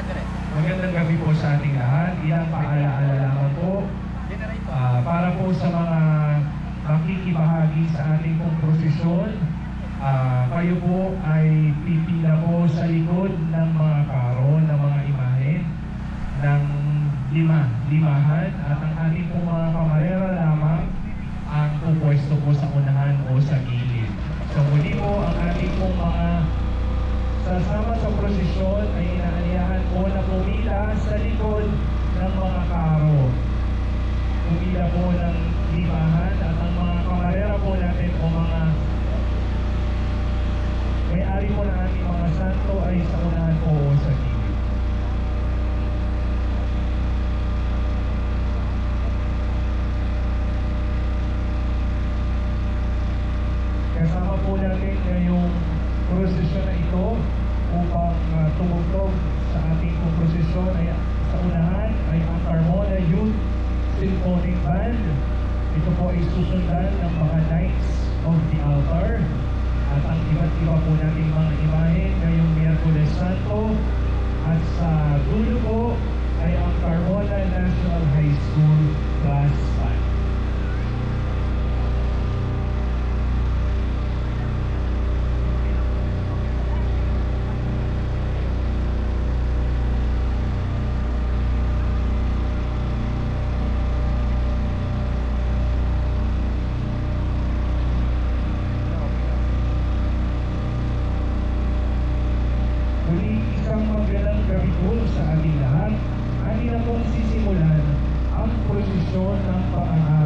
Magandang gabi po sa ating lahat. Iyan paalaala lamang po uh, para po sa mga makikibahagi sa ating pong prosesyon. Uh, kayo po ay pipila po sa likod ng mga karo, ng mga imahe, ng lima, limahan at ang ating pong mga kamarera lamang ang pupwesto po sa unahan o sa gilid. So muli po ang ating pong mga Sasama sa prosesyon ay inaanyahan po na pumila sa likod ng mga karo. Pumila po ng limahan at ang mga kamarera po natin o mga may-ari po na ating mga santo ay sa unahan po sa oportunidade. Chúa trong con.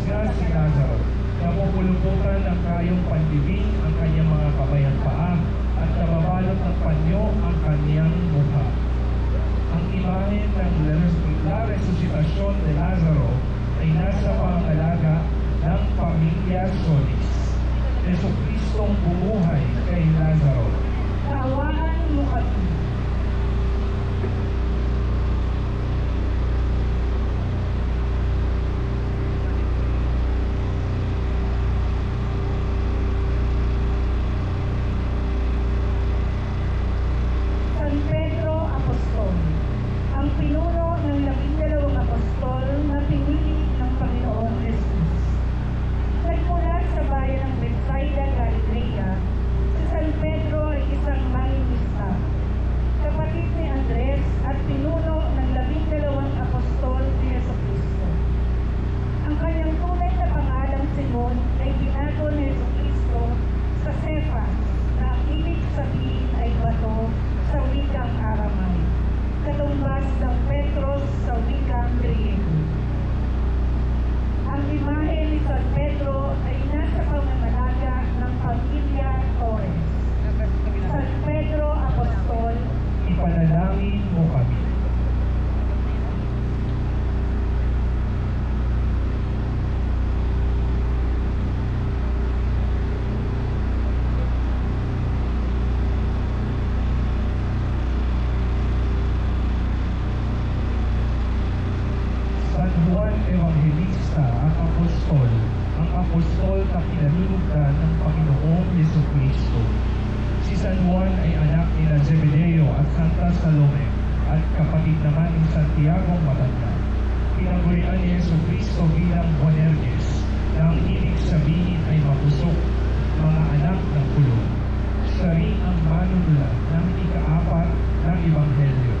Nagasgas si Lazaro. Napupuluputan ng kayong pandibing ang kanyang mga kamay paa at nababalot ng panyo ang kanyang mukha. Ang imahe ng La Resuscitasyon de Lazaro ay nasa pangalaga ng pamilya Solis. Yeso Kristong bumuhay kay Lazaro. Kaawaan mo kami. San Pedro Apostol, ang pinuno ng labindalawang apostol na pinili ng Panginoong Jesus. Nagmula sa bayan ng Bethsaida, Galilea, si San Pedro ay isang mangingisda. Kapatid ni Andres at pinuno ng labindalawang apostol ni Yeso Cristo. Ang kanyang tunay na pangalang Simon ay binago ni Yeso Cristo sa Cephas na ang ibig sabihin ay bato sa wikang Aramay. Katumbas ng Petros sa wikang Griego. Ang imahe ni San Pedro ay nasa pamamalaga ng pamilya Torres. San Pedro Apostol, Ipanalangin mo kami. San Juan Evangelista ang apostol, ang apostol na kinalulugdan ng Panginoong Yeso Cristo. Si San Juan ay anak ni Zebedeo at Santa Salome at kapatid naman ni Santiago Matanda. Pinagurian ni Yeso Cristo bilang Boanerges na ang ibig sabihin ay mapusok, mga anak ng kulong. Siya rin ang manunulat ng ikaapat ng Ebanghelyo.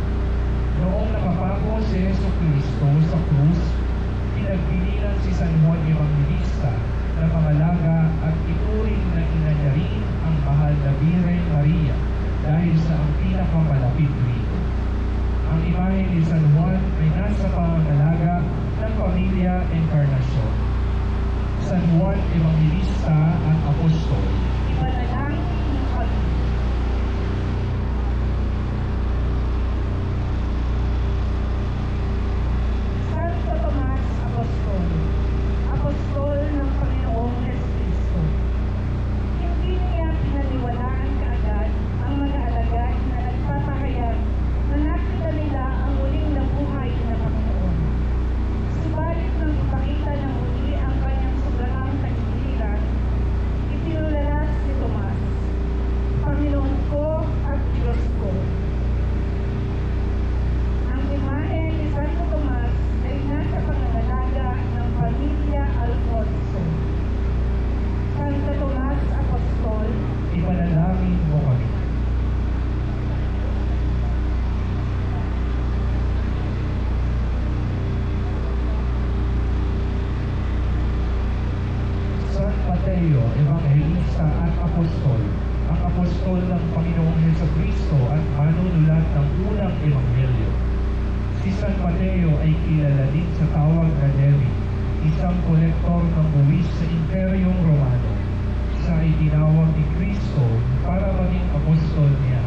Noong nakapako si Yeso Cristo sa krus, pinagpilinan si San Juan Evangelista na pangalaga at ituring na ina niya rin ang mahal na Birhen Maria dahil sa ang pinakamalapit rito. Ang imahe ni San Juan ay nasa pangangalaga ng pamilya Encarnacion. San Juan Evangelista ang apostol. ipanalangin mo kami. Santo Tomas Apostol, Apostol ng Panginoong Jesucristo. Hindi niya pinaniwalaan kaagad ang mga alagad na nagpapahayag na nakita nila ang muling nabuhay na Panginoon. Subalit nang ipakita ng muli ang kanyang sobrang tagiliran, itinulalas ni Tomas, Panginoon ko at Diyos ko. Ang imahe ni Santo Tomas ay nasa pangangalaga ng pamilya Alfonso. Santo Tomas Apostol, Ipanalangin mo kami. San Mateo, Evangelista at Apostol, ang apostol ng Panginoong Heso Kristo at manunulat ng unang Ebanghelyo. Si San Mateo ay kilala din sa tawag na Levi, isang kolektor ng buwis sa Imperyong Romano. Siya ay tinawag ni Kristo para maging apostol niya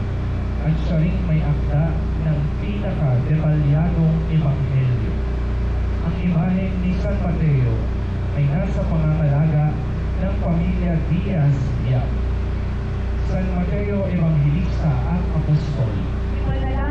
at siya rin may akda ng pinaka-detalyadong ebanghelyo. Ang imahe ni San Mateo ay nasa pangangalaga ng pamilya Diaz Yap. San Mateo Evangelista ang apostol. ipanalangin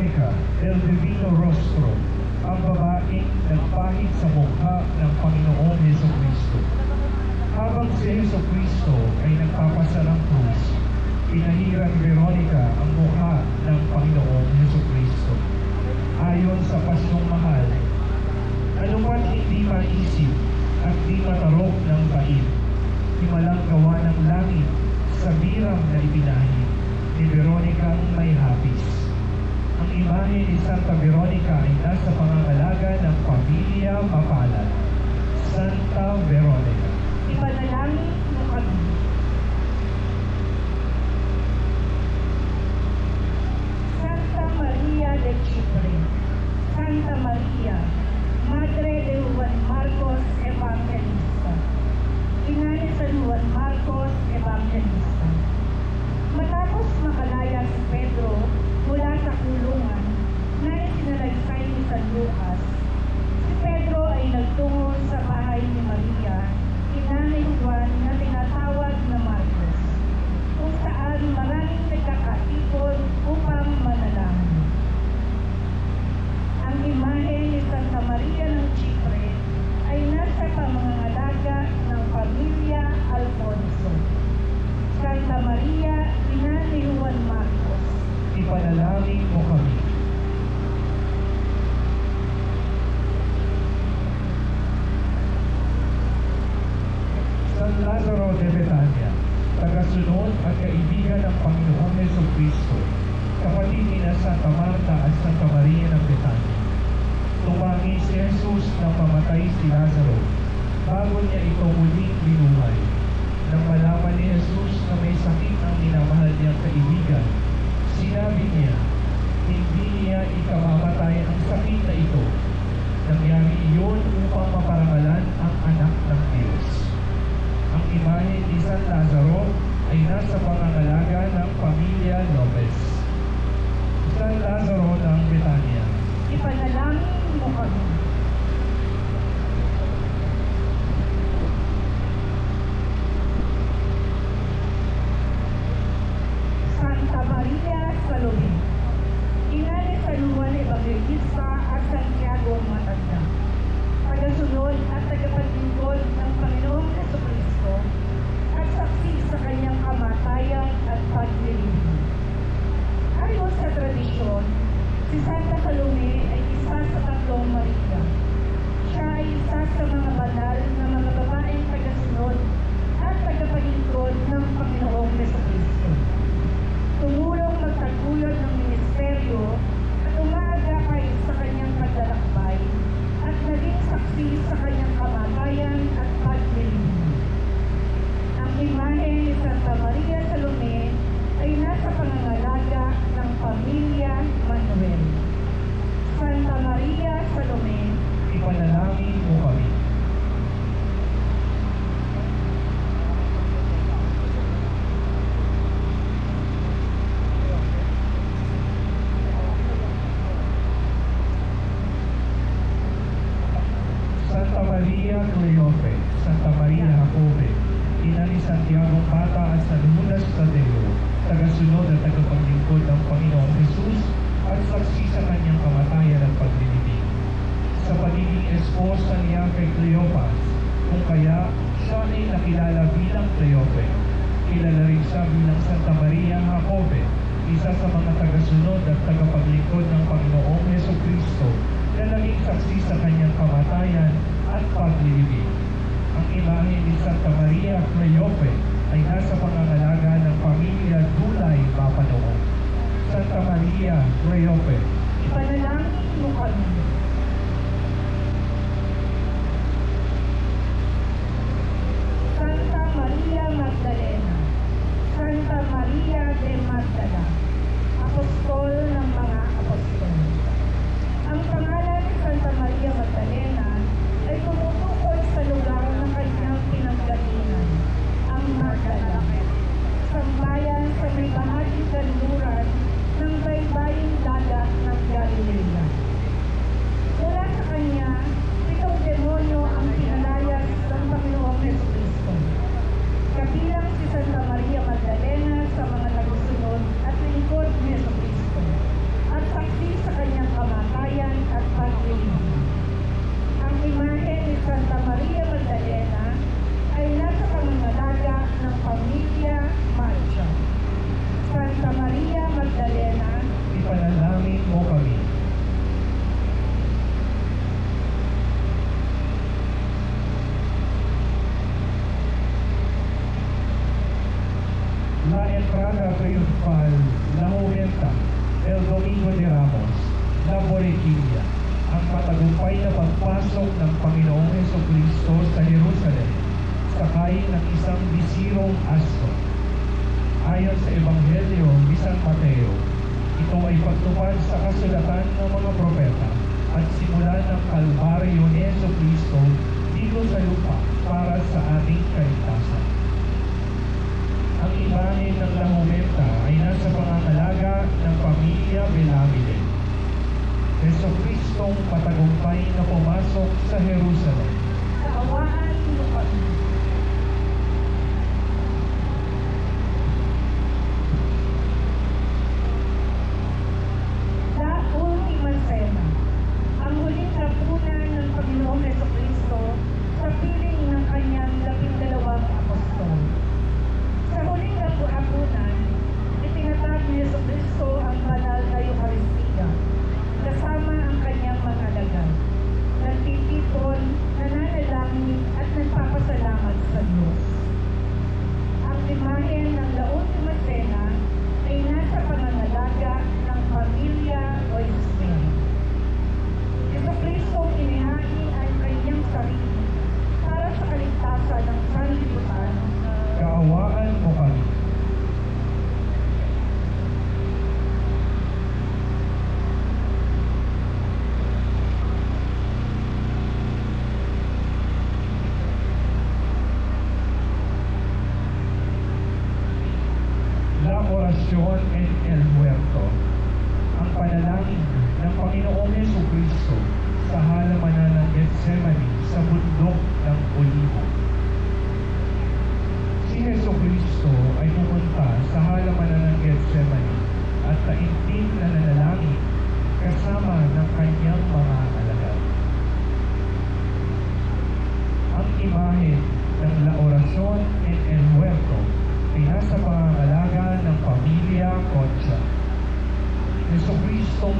Veronica del Divino Rostro, ang babaeng nagpahid sa mukha ng Panginoong Yeso Cristo. Habang si Yeso Cristo ay nagpapasarang krus, pinahiran Veronica ang mukha ng Panginoong Yeso Cristo. Ayon sa pasyong mahal, anuman hindi maisip at di matarok ng bait, himalang gawa ng langit sa birang na ibinahid ni Veronica ang may hapis. Ang imahe ni Santa Veronica ay nasa pangangalaga ng pamilya Mapalad. Santa Veronica. ipanalangin mo kami. Santa Maria de Chipre, Santa Maria, Madre de Juan Marcos Evangelista, ina ni San Juan Marcos Evangelista. Matapos makalaya si Pedro mula sa kulungan na isinalaysay ni San Lucas, si Pedro ay nagtungo sa bahay ni Maria, ina ni Juan na tinatawag na Marcos, kung saan maraming nagkakatipon upang manalangin. Ang imahe ni Santa Maria ng Chipre ay nasa pamangangalaga ng pamilya Alfonso. Santa Maria, ina ni Juan Marcos, Ipanalangin mo kami. San Lazaro de Betania, tagasunod at kaibigan ng Panginoong Yeso Cristo, kapatid ni na Santa Marta at Santa Maria ng Betania. Tumangi si Jesus nang mamatay si Lazaro bago niya ito muling binuhay. Nang malaman ni Jesus na may sakit ang minamahal niyang kaibigan, sinabi niya, hindi niya ikamamatay ang sakit na ito. Nangyari iyon upang maparangalan ang anak ng Diyos. Ang imahe ni San Lazaro ay nasa pangangalaga ng pamilya Lopez. San Lazaro ng Betania. ipanalangin mo kami. Santa Maria Salome, ina para Foi no Irã. tuwad sa kasulatan ng mga propeta at simula ng kalbaryo ni Yeso Cristo dito sa lupa para sa ating kaligtasan. Ang ibahin ng lahumenta ay nasa pangangalaga ng pamilya Belamide. Yeso Kristong patagumpay na pumasok sa Jerusalem. Sa awaan ng Panginoon.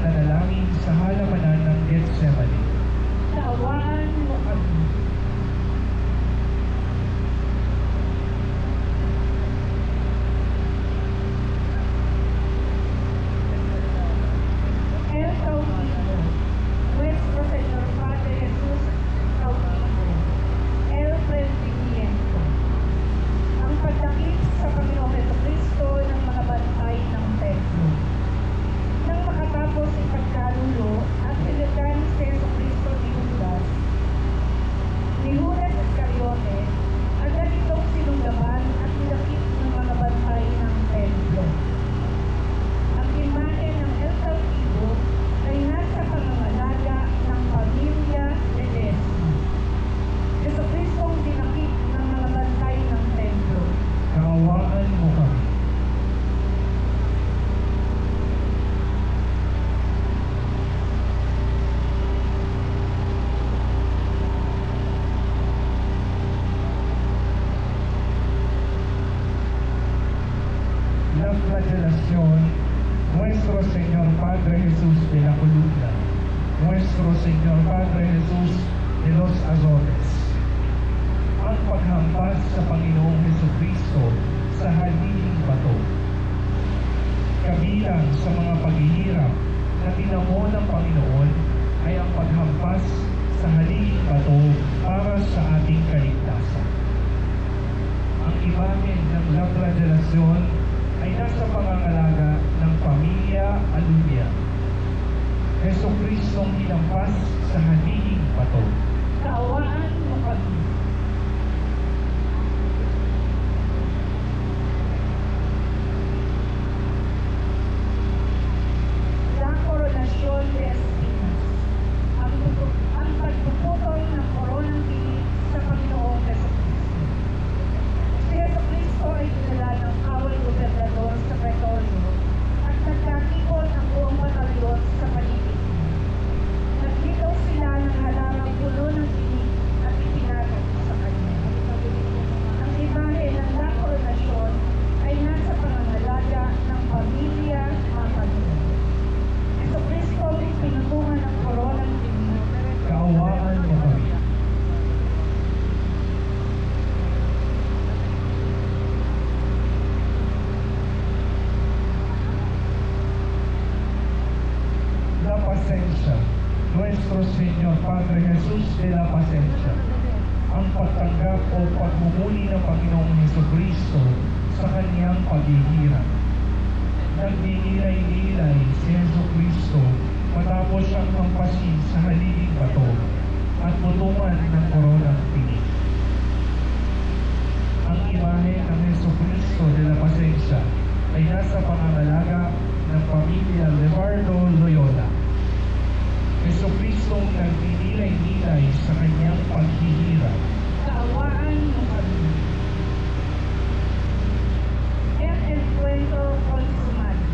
nanalangin sa halamanan ng Gethsemane. Tawaan mo kami. Heso Kristong hinampas sa haliling bato. Kaawaan mo kami. La Coronasyon de Espinas. Ang, pupu- ang pagpuputol ng koronang tinig sa Panginoong Jesucristo. Si Jesucristo ay dinala ng awal gobernador sa Pretorio at nagkakipon ang buong batalyon sa paligid niya. Naglitaw sila ng halangang puno ng tinig at ipinagat sa kanya. Ang imahe ng La Coronasyon ay nasa pangangalaga ng pamilya Mapagod. Ito Kristo ay pinutungan ng koronang tinig. Kaawaan mo kami. La Pasencia, nuestro Señor Padre Jesús de la Pasencia, ang pagtanggap o pagmumuli ng Panginoong Heso Kristo sa kanyang paghihirap. Nagninilay-nilay si Heso Kristo matapos siyang hampasin sa haliling bato at mutungan ng koronang tinig. Ang imahe ng Heso Kristo de la Pasencia ay nasa pangangalaga ng pamilya Levardo Loyola. Heso Kristong nagninilay-nilay sa kanyang paghihirap. Kaawaan mo kami. El encuentro consumado.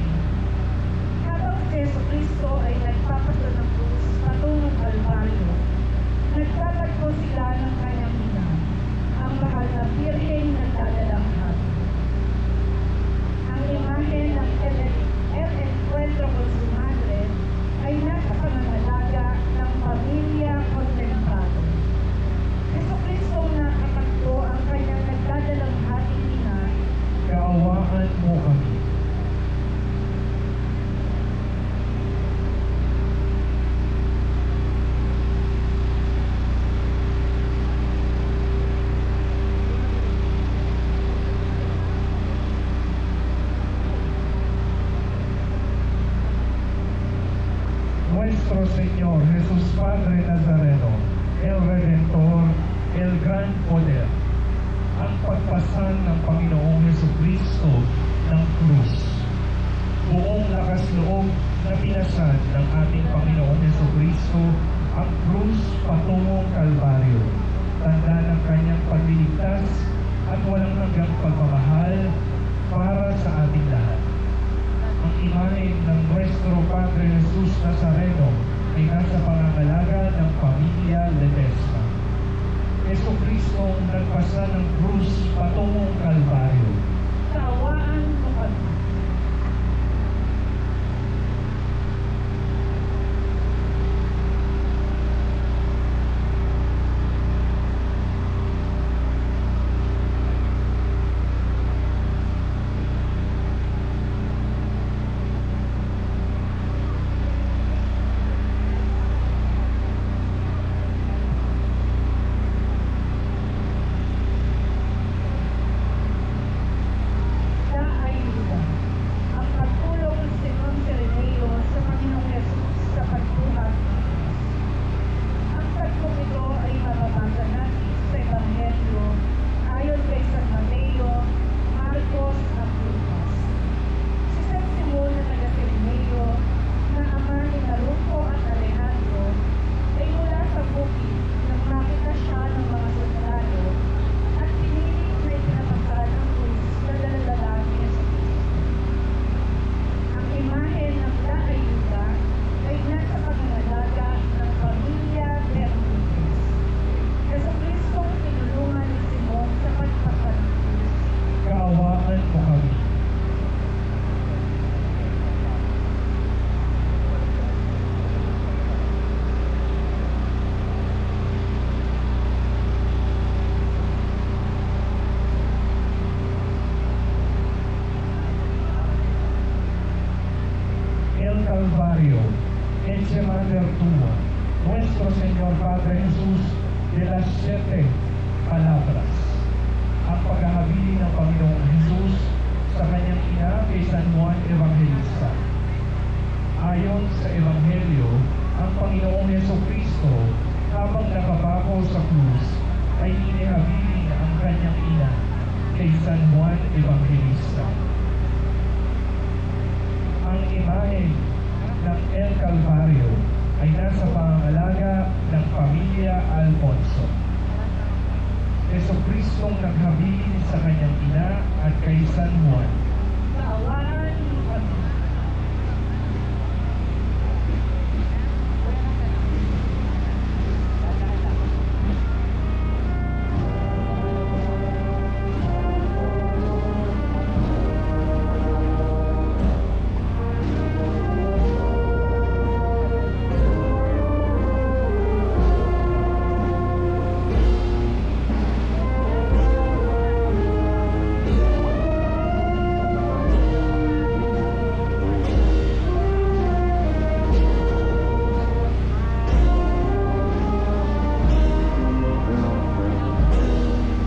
Habang si Yeso Cristo ay nagpapaso ng krus patungong Kalbaryo, nagtatagpo sila ng kanyang ina, ang mahal na birhen na dadalang hapon. Ang imahe ng El, El Encuentro Consumado ay nasa pangangalaga ng pamilya Contemplado. Yeso Cristo na katakbo ang kanyang nagdadalang hating ina Kaawaan mo kami. Nuestro Señor Jesús Padre Nazareno, el Redentor, el Gran Poder, pagpasan ng Panginoong Heso Kristo ng krus. Buong lakas loob na pinasan ng ating Panginoong Heso Kristo ang krus patungong Kalbaryo. Tanda ng kanyang pagliligtas at walang hanggang pagmamahal para sa ating lahat. Ang imahe ng Nuestro Padre Jesus Nazareno ay nasa pangangalaga ng pamilya Ledesma. Yeso Kristo nagpasa ng krus patungong Kalbaryo. Calvario ay nasa pangangalaga ng pamilya Alfonso. Yeso Kristong naghabilin sa kanyang ina at kay San Juan. Maawa